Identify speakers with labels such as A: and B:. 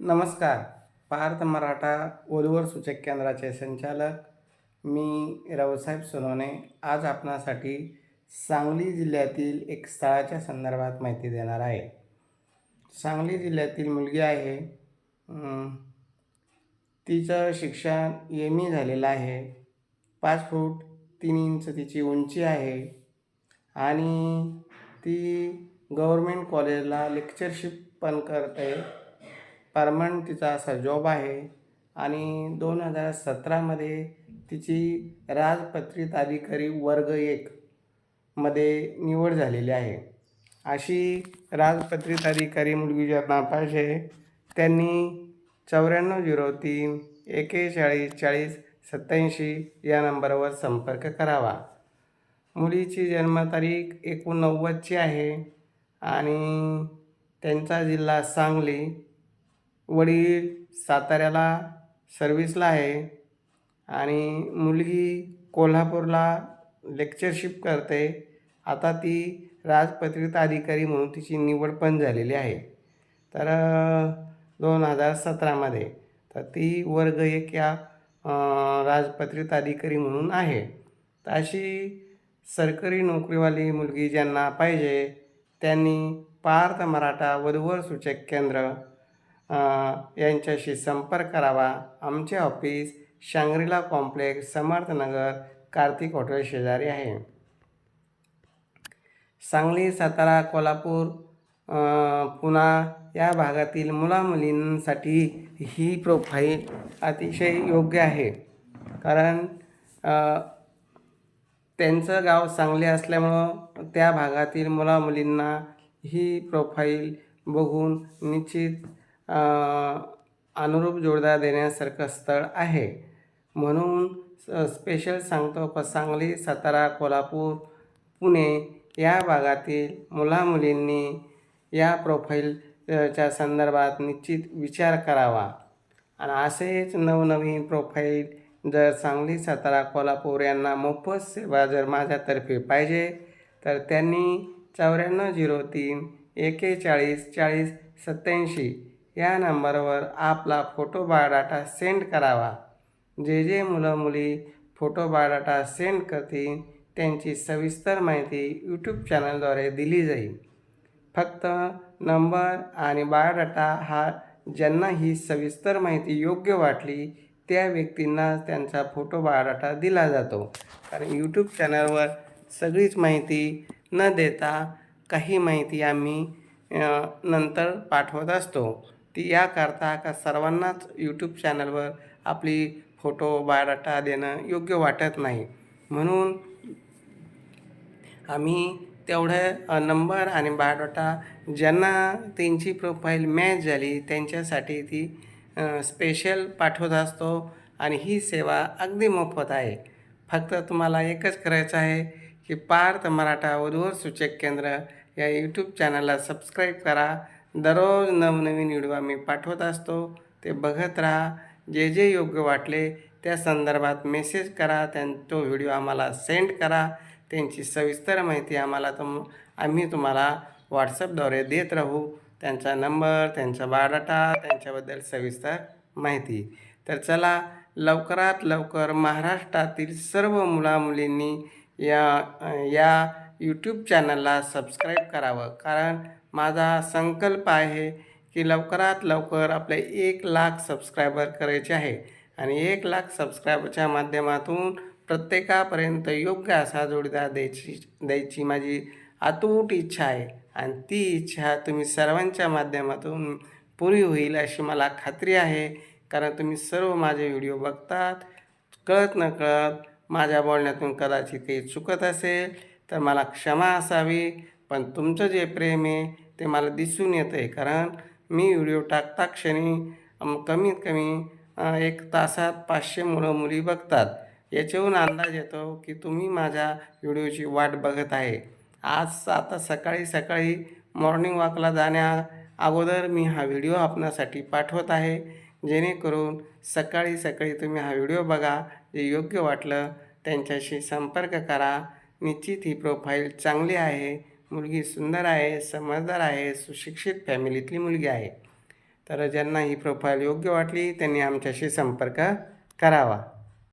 A: नमस्कार. पार्थ मराठा वधूवर सूचक केंद्राचे संचालक. मी रावसाहेब सोनवणे. आज आपणासाठी सांगली जिल्ह्यातील एक स्थळाच्या संदर्भात माहिती देणार आहे. सांगली जिल्ह्यातील मुलगी आहे. तिचं शिक्षण एम ई झालेलं आहे. पाच फूट तीन इंच तिची उंची आहे. आणि ती गव्हर्मेंट कॉलेजला लेक्चरशिप पण करते. परमनंट तिचा असा जॉब आहे. आणि दोन हजार सतरामध्ये तिची राजपत्रित अधिकारी वर्ग एक मध्ये निवड झालेली आहे. अशी राजपत्रित अधिकारी मुलगी ज्यांना पाहिजे त्यांनी चौऱ्याण्णव झिरो तीन एकेचाळीस चाळीस सत्याऐंशी या नंबरवर संपर्क करावा. मुलीची जन्मतारीख एकोणनव्वदची आहे आणि त्यांचा जिल्हा सांगली वडील साताऱ्याला सर्व्हिसला आहे. आणि मुलगी कोल्हापूरला लेक्चरशिप करते. आता ती राजपत्रित अधिकारी म्हणून तिची निवड पण झालेली आहे. तर दोन हजार सतरामध्ये तर ती वर्ग एक या राजपत्रित अधिकारी म्हणून आहे. तर अशी सरकारी नोकरीवाली मुलगी ज्यांना पाहिजे त्यांनी पार्थ मराठा वधूवर सूचक केंद्र यांच्याशी संपर्क करावा. आमचे office Shangrila complex Samarthnagar Kartik hotel शेजारी आहे. सांगली सातारा कोल्हापूर पुणा या भागातील मुलामुलींसाठी ही प्रोफाईल अतिशय योग्य आहे. कारण त्यांचं गाव चांगले असल्यामुळं त्या भागातील मुलामुलींना ही प्रोफाईल बघून निश्चित अनुरूप जोडदार देण्यासारखं स्थळ आहे. म्हणून स- स्पेशल सांगतो प सांगली सातारा कोल्हापूर पुणे या भागातील मुलामुलींनी या प्रोफाईलच्या संदर्भात निश्चित विचार करावा. आणि असेच नवनवीन प्रोफाईल जर सांगली सातारा कोल्हापूर यांना मोफत सेवा जर माझ्यातर्फे पाहिजे तर त्यांनी चौऱ्याण्णव झिरो तीन एकेचाळीस चाळीस सत्याऐंशी या नंबरवर आपला फोटो बायोडाटा सेंड करावा. जे जे मुलं मुली फोटो बायोडाटा सेंड करतील त्यांची सविस्तर माहिती यूट्यूब चॅनलद्वारे दिली जाईल. फक्त नंबर आणि बायोडाटा हा ज्यांना ही सविस्तर माहिती योग्य वाटली त्या व्यक्तींना त्यांचा फोटो बायोडाटा दिला जातो. कारण यूट्यूब चॅनलवर सगळीच माहिती न देता काही माहिती आम्ही नंतर पाठवत असतो. ती याकरता का सर्वांनाच यूट्यूब चॅनलवर आपली फोटो बायोडाटा देणं योग्य वाटत नाही. म्हणून आम्ही तेवढं नंबर आणि बायोडाटा ज्यांना त्यांची प्रोफाईल मॅच झाली त्यांच्यासाठी ती स्पेशल पाठवत असतो आणि ही सेवा अगदी मोफत आहे. फक्त तुम्हाला एकच करायचं आहे की पार्थ मराठा वधूवर सूचक केंद्र या यूट्यूब चॅनलला सबस्क्राईब करा. दररोज नवनवीन व्हिडिओ आम्ही पाठवत असतो. ते बघत राहा. जे जे योग्य वाटले त्या संदर्भात मेसेज करा. त्यां तो व्हिडिओ आम्हाला सेंड करा. त्यांची सविस्तर माहिती आम्हाला तुम आम्ही तुम्हाला व्हॉट्सअपद्वारे देत राहू. त्यांचा नंबर त्यांचा बायोडाटा त्यांच्याबद्दल सविस्तर माहिती. तर चला लवकरात लवकर महाराष्ट्रातील सर्व मुलामुलींनी या या यूट्यूब चॅनलला सबस्क्राईब करावं. कारण माझा संकल्प आहे की लवकरात लवकर आपले एक लाख सबस्क्रायबर करायचे आहे. आणि एक लाख सबस्क्रायबरच्या माध्यमातून प्रत्येकापर्यंत योग्य असा जोडीदार द्यायची द्यायची माझी अतूट इच्छा आहे. आणि ती इच्छा तुम्ही सर्वांच्या माध्यमातून पुरी होईल अशी मला खात्री आहे. कारण तुम्ही सर्व माझे व्हिडिओ बघतात. कळत न कळत माझ्या बोलण्यातून कदाचित काही चुकत असेल तर मला क्षमा असावी. पण तुमचं जे प्रेम आहे ते मला दिसून येतं आहे कारण मी व्हिडिओ टाकता क्षणी कमीत कमी एक तासात पाचशे मुलं मुली बघतात. याच्याहून अंदाज येतो की तुम्ही माझ्या व्हिडिओची वाट बघत आहे. आज आता सकाळी सकाळी मॉर्निंग वॉकला जाण्या अगोदर मी हा व्हिडिओ आपणासाठी पाठवत आहे. जेणेकरून सकाळी सकाळी तुम्ही हा व्हिडिओ बघा जे योग्य वाटलं त्यांच्याशी संपर्क करा. निश्चित ही प्रोफाईल चांगली आहे. मुलगी सुंदर आहे समजदार आहे सुशिक्षित फॅमिलीतली मुलगी आहे. तर ज्यांना ही प्रोफाईल योग्य वाटली त्यांनी आमच्याशी संपर्क करावा.